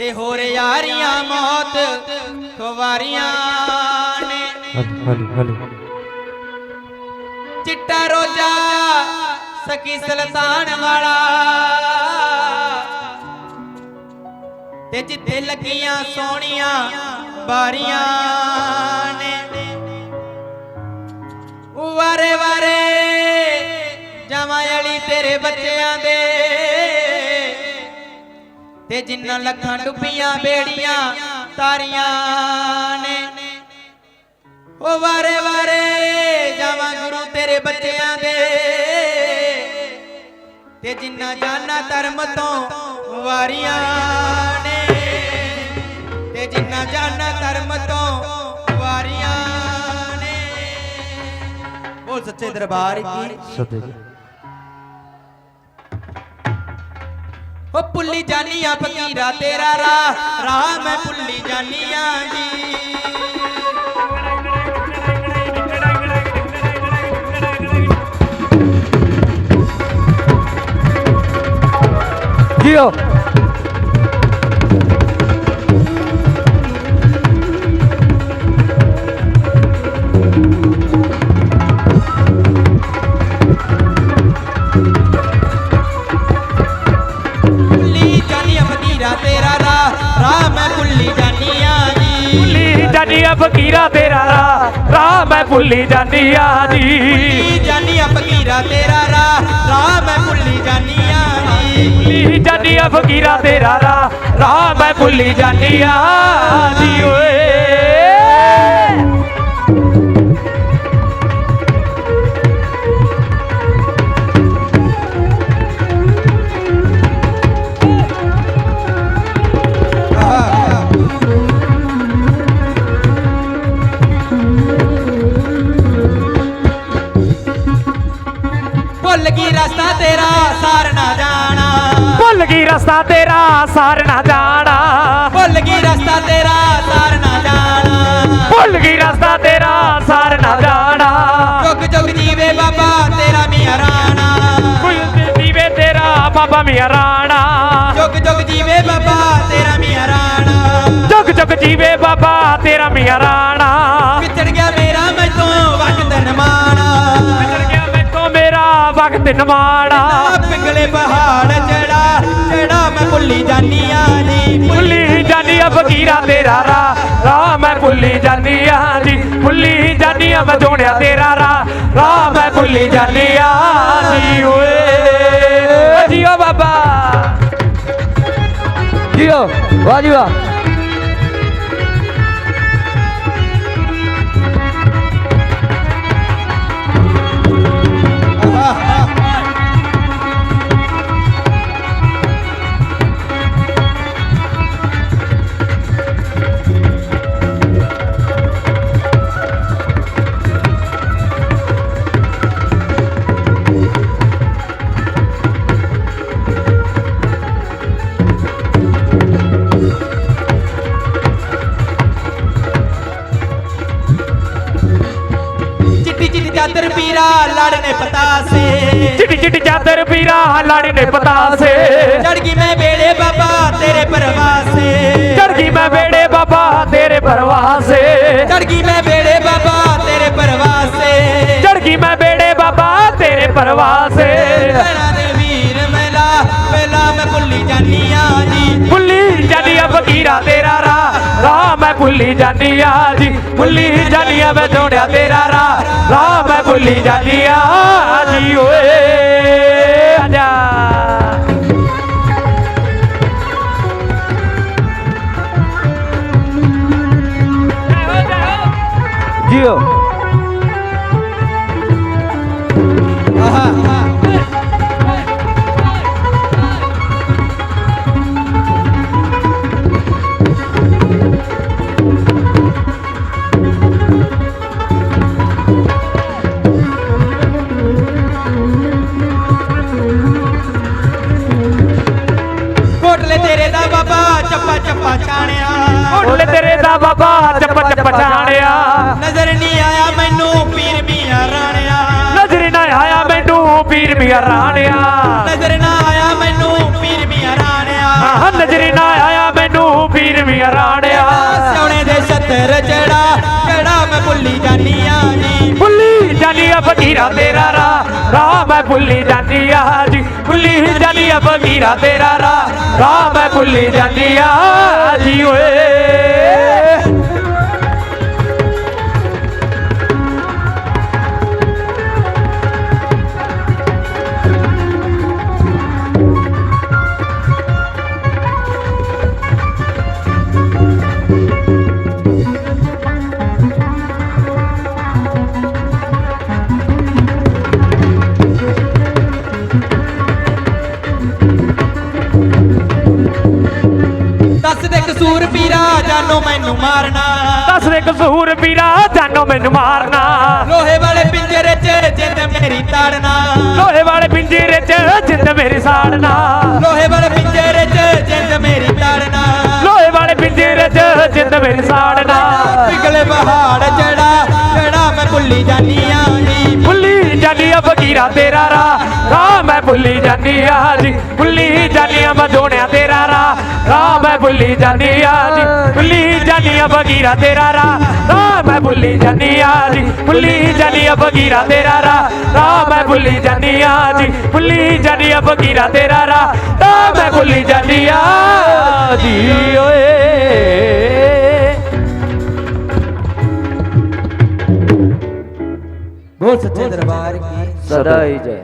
ਤੇ ਹੋਰ ਯਾਰੀਆਂ ਮੌਤ ਖਵਾਰੀਆਂ ਨੇ। ਹਲੀ ਹਲੀ ਹਲੀ। ਚਿੱਟਾ ਰੋਜਾ ਸਕੀ ਸੁਲਤਾਨ ਵਾਲਾ। ਤੇ ਜਿੱਥੇ ਲੱਗੀਆਂ ਸੋਹਣੀਆਂ ਬਾਰੀਆਂ ਨੇ। ਵਾਰੇ ਵਾਰੇ ਜਮਾਂ ਅਲੀ ਤੇਰੇ ਬੱਚਿਆਂ ਦੇ। ਤੇ ਜਿੰਨਾ ਲੱਖਾਂ ਡੁੱਬੀਆਂ ਬੇੜੀਆਂ ਤਾਰੀਆਂ ਨੇ। ਉਹ ਵਾਰੇ ਵਾਰੇ ਜਾਵਾਂ ਗੁਰੂ ਤੇਰੇ ਬੱਚਿਆਂ ਦੇ। ਤੇ ਜਿੰਨਾ ਜਾਨਾ ਧਰਮ ਤੋਂ ਵਾਰੀਆਂ ਨੇ। ਤੇ ਜਿੰਨਾ ਜਾਨਾ ਧਰਮ ਤੋਂ ਵਾਰੀਆਂ ਨੇ। ਬੋਲ ਸੱਚੇ ਦਰਬਾਰ ਕੀ? ਸਦੇ ਜੀ ਉਹ ਪੁੱਲੀ ਜਾਨੀਆਂ ਫਕੀਰਾ ਤੇਰਾ ਰਾਹ ਰਾਹ ਮੈਂ ਪੁੱਲੀ ਜਾਨੀਆਂ ਜੀ। ਜੀਓ। ਫਕੀਰਾ ਤੇਰਾ ਰਾਹ ਰਾਹ ਮੈਂ ਪੁੱਲੀ ਜਾਨੀਆਂ ਜੀ। ਭੁੱਲੀ ਜਾਨੀ ਆ ਫਕੀਰਾ ਤੇਰਾ ਰਾਹ ਰਾਹ ਮੈਂ ਭੁੱਲੀ ਜਾਨੀ ਆ ਜੀ। ਪੁੱਲੀ ਜਾਨੀਆਂ ਫਕੀਰਾ ਤੇਰਾ ਰਾਹ ਰਾਹ ਮੈਂ ਪੁੱਲੀ ਜਾਨੀਆਂ ਜੀ। ਭੁੱਲੀ ਜਾਨੀ ਆ ਫਕੀਰਾ ਤੇਰਾ ਰਾਹ ਰਾਹ ਮੈਂ ਭੁੱਲੀ ਜਾਨੀ ਆ ਜੀ ਓਏ। ਗਈ ਰਸਤਾ ਤੇਰਾ ਸਾਰ ਨਾ ਜਾਣਾ। ਭੁੱਲ ਗਈ ਰਸਤਾ ਤੇਰਾ ਸਾਰ ਨਾ ਜਾਣਾ। ਭੁੱਲ ਗਈ ਰਸਤਾ ਤੇਰਾ ਸਾਰ ਨਾ ਜਾਣਾ। ਜੁਗ ਜੁਗ ਜੀਵੇ ਬਾਬਾ ਤੇਰਾ ਮੀਆਂ ਰਾਣਾ। ਭੁੱਲ ਦੀਵੇ ਤੇਰਾ ਬਾਬਾ ਮੀਆਂ ਰਾਣਾ। ਜੁਗ ਜੁਗ ਜੀਵੇ ਬਾਬਾ ਤੇਰਾ ਮੀਆਂ ਰਾਣਾ। ਜੁਗ ਜੁਗ ਜੀਵੇ ਬਾਬਾ ਤੇਰਾ ਮੀਆਂ ਰਾਣਾ। ਵਿਛੜ ਗਿਆ ਮੇਰਾ ਮੈਥੋਂ ਵਕਤ ਨਮਾਣਾ। ਵਿਚਰ ਗਿਆ ਮੈਥੋਂ ਮੇਰਾ ਵਕਤ ਨਮਾਣਾ। ਪਿੰਗਲੇ ਪਹਾੜ ਜਾਨੀ ਤੇਰਾ ਰਾਹ ਰਾਹ ਮੈਂ ਭੁੱਲੀ ਜਾਨੀ ਆ ਜੀ ਭੁੱਲੀ ਜਾਨੀ ਆ, ਮੈਂ ਜੋੜਿਆ ਤੇਰਾ ਰਾਹ ਰਾਹ ਮੈਂ ਭੁੱਲੀ ਜਾਨੀ ਆ ਜੀ ਓਏ। ਜੀਓ ਬਾਬਾ। ਜੀਓ, ਵਾਹ ਜੀ ਵਾਹ। ਚਾਦਰ ਪੀਰਾ ਲੜਨੇ ਪਤਾਸੇ ਚਿੱਟੀ ਚਿੱਟੀ ਚਾਦਰ ਪੀਰਾ ਲਾੜੀ ਨੇ ਪਤਾਸੇ ਚੜ ਗਈ ਮੈਂ ਵੇੜੇ ਬਾਬਾ ਤੇਰੇ ਪਰਵਾਸੇ। ਚੜ ਗਈ ਮੈਂ ਵੇੜੇ ਬਾਬਾ ਤੇਰੇ ਪਰਵਾਸੇ। ਚੜ ਗਈ ਮੈਂ ਵੇੜੇ ਬਾਬਾ ਤੇਰੇ ਪਰਵਾਸੇ। ਚੜ ਗਈ ਮੈਂ ਵੇੜੇ ਬਾਬਾ ਤੇਰੇ ਪਰਵਾਸੇ। ਭੈਣਾਂ ਦੇ ਵੀਰ ਮੈਲਾ ਪਹਿਲਾਂ ਮੈਂ ਭੁੱਲੀ ਜਾਨੀਆਂ ਜੀ। ਭੁੱਲੀ ਜਾਨੀ ਆ ਫਕੀਰਾ ਤੇਰਾ ਮੈਂ ਭੁੱਲੀ ਜਾਂਦੀ ਆ ਜੀ, ਭੁੱਲੀ ਜਾਂਦੀ ਆ ਮੈਂ ਜੋੜਿਆ ਤੇਰਾ ਰਾਹ ਰਾਹ ਮੈਂ ਭੁੱਲੀ ਜਾਂਦੀ ਆ ਜੀ ਓਏ। ਚੱਪਾ ਚੱਪਾ ਛਾਣਿਆ ਓਲੇ ਤੇਰੇ ਦਾ ਬਾਬਾ ਚੱਪ ਚੱਪ ਛਾਣਿਆ ਨਜ਼ਰ ਨਹੀਂ ਆਇਆ ਮੈਨੂੰ ਪੀਰ ਮੀਆਂ ਰਾਣਿਆ। ਨਜ਼ਰ ਨਾ ਆਇਆ ਮੈਨੂੰ ਪੀਰ ਮੀਆਂ ਰਾਣਿਆ। ਨਜ਼ਰ ਨਾ ਆਇਆ ਮੈਨੂੰ ਪੀਰ ਮੀਆਂ ਰਾਣਿਆ। ਆਹ ਨਜ਼ਰ ਨਾ ਆਇਆ ਮੈਨੂੰ ਰਾਣਿਆ। ਸੋਹਣੇ ਦੇ ਛੱਤਰ ਚੜਾ ਚੜਾ ਮੈਂ ਭੁੱਲੀ ਜਾਨੀ ਆ ਜੀ। ਭੁੱਲੀ ਜਾਨੀ ਆ ਫਕੀਰਾ ਤੇਰਾ ਰਾਹ ਰਾਹ ਮੈਂ ਭੁੱਲੀ ਜਾਨੀ ਆ ਜੀ। ਭੁੱਲੀ ਜਾਨੀ ਆ ਫਕੀਰਾ ਤੇਰਾ ਰਾਹ। ਰਾਹ ਮੈਂ ਭੁੱਲੀ ਜਾਂਦੀ ਆ ਜੀ ਓਏ। ਪੀਰਾ ਜਾਨੋ ਮੈਨੂੰ ਮਾਰਨਾ। ਦੱਸ ਦੇ ਕਸੂਰ ਵੀਰਾ ਜਾਨੋ ਮੈਨੂੰ ਮਾਰਨਾ। ਲੋਹੇ ਵਾਲੇ ਪਿੰਜਰੇ 'ਚ ਜਿੰਦ ਮੇਰੀ ਤਾੜਨਾ। ਲੋਹੇ ਵਾਲੇ ਪਿੰਜਰੇ 'ਚ ਜਿੰਦ ਮੇਰੀ ਸਾੜਨਾ। ਲੋਹੇ ਵਾਲੇ ਪਿੰਜਰੇ 'ਚ ਜਿੰਦ ਮੇਰੀ ਤਾੜਨਾ। ਲੋਹੇ ਵਾਲੇ ਪਿੰਜਰੇ 'ਚ ਜਿੰਦ ਮੇਰੀ ਸਾੜਨਾ। ਪਿਗਲੇ ਪਹਾੜ ਚੜਾ ਚੜਾ ਮੈਂ ਭੁੱਲੀ ਜਾਨੀ ਆ ਭੁੱਲੀ ਜਾਨੀ ਆ ਫਕੀਰਾ ਤੇਰਾ ਰਾਹ। ਭੁੱਲੀ ਜਾਨੀ ਆ ਜੀ ਭੁੱਲੀ ਜਾਨੀ ਆ ਮਜੋਣਿਆ ਤੇਰਾ ਰਾਹ। ਰਾਹ ਮੈਂ ਭੁੱਲੀ ਜਾਨੀ ਆ ਜੀ ਭੁੱਲੀ ਜਾਨੀ ਆ ਫਕੀਰਾ ਤੇਰਾ ਰਾਹ। ਰਾਹ ਮੈਂ ਭੁੱਲੀ ਜਾਨੀ ਆ ਜੀ ਭੁੱਲੀ ਜਾਨੀ ਆ ਫਕੀਰਾ ਤੇਰਾ ਰਾਹ। ਰਾਹ ਮੈਂ ਭੁੱਲੀ ਜਾਨੀ ਆ ਜੀ ਭੁੱਲੀ ਜਾਨੀ ਆ ਫਕੀਰਾ ਤੇਰਾ ਰਾਹ। ਰਾਹ ਮੈਂ ਭੁੱਲੀ ਜਾਨੀ ਆ ਜੀ ਓਏ। ਬੋਲ ਸੱਚੇ ਦਰਬਾਰ ਕੀ। ਸਦਾ ਹੀ ਜੈ।